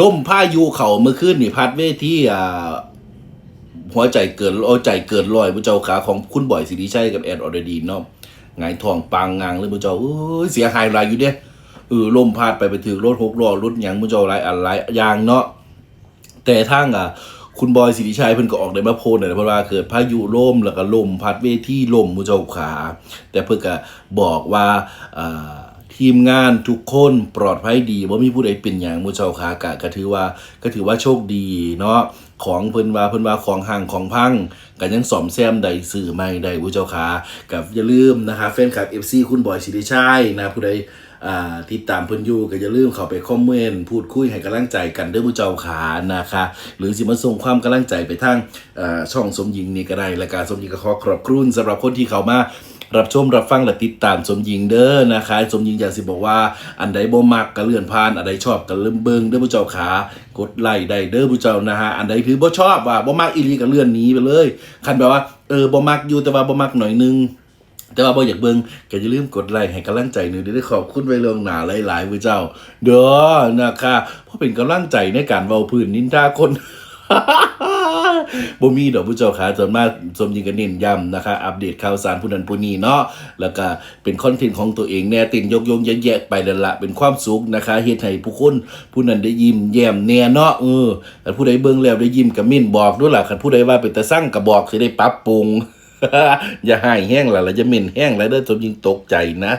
ล่มพายุเขาเมื่อคืนนี่พัดเวทีอ่าหัวใจเกินเอาใจเกินร้อยพระเจ้าขาของคุณบ่อยสิริชัยกับแอนอรดีนเนาะงายทองปางงางเลยพระเจ้าเสียหายหลายอยู่เด้เออลมพัดไปไปถึงรถหกล้อรถหยังพระเจ้าหลายอันหลายอย่างเนาะแต่ทั้งอะคุณบอยสิริชัยเพิ่นก็ออกได้มาโพสต์นะเพราะว่าเกิดพายุล่มแล้วก็ลมพัดเวทีลมพระเจ้าขาแต่เพิ่นก็บอกว่าอ่า ทีมงานทุกคนปลอดภัยดีว่ามีผู้ใดเป็นอย่างมูเจ้าขากะก็ถือว่าก็ถือว่าโชคดีเนาะของเพิ่นว่าเพิ่นว่าของห่างของพังก็ยังซ่อมแซมได้สื่อใหม่ได้ผู้เจ้าขากับอย่าลืมนะคะแฟนคลับ FC คุณบอยสิริชัยนะผู้ใดอ่าติดตามเพิ่นอยู่ก็อย่าลืมเข้าไปคอมเมนต์พูดคุยให้กำลังใจกันเด้อผู้เจ้าขานะคะ หรือสิมาส่งความกำลังใจไปทางอ่อช่องสมหญิงนี่ก็ได้และการสมหญิงก็ขอขอบคุณสำหรับคนที่เข้ามา รับชมรับฟังและติดตามสมหญิงเด้อนะคะ สมหญิงอยากสิบอกว่าอันใดบ่มักก็เลื่อนผ่านอันใดชอบก็เริ่มเบิ่งเด้อผู้เจ้าขากดไลค์ได้เด้อผู้เจ้านะฮะอันใดคือบ่ชอบว่าบ่มักอีหลีก็เลื่อนหนีไปเลย คันแบบว่าเออบ่มักอยู่แต่ว่าบ่มักหน่อยนึงแต่ว่าบ่อยากเบิ่งก็อย่าลืมกดไลค์ให้กำลังใจหนึ่งได้ขอบคุณไว้ลวงหน้าหลายๆผู้เจ้า เด้อนะคะเพราะเป็นกำลังใจในการเว้าพื้นนินทาคน บ่มีดอกผู้เจ้าขาส่วนมากสมยิงกันเน้นย้ำนะคะ อัปเดตข่าวสารผู้นั้นผู้นี้เนาะแล้วก็เป็นคอนเทนต์ของตัวเองแน่ตินยกยงแยกๆไปนั่นละเป็นความสุขนะคะเฮ็ดให้ผู้คนผู้นั้นได้ยิ้มแย้มแน่เนาะเออแต่ผู้ใดเบิ่งแล้วได้ยิ้มก็มิ่นบอกด้วยล่ะคันผู้ใดว่าเป็นตาสั่งก็บอกสิได้ปรับปรุงอย่าให้แห้งล่ะแล้วจะเหม็นแห้งแล้วเด้อสมยิงตกใจนะ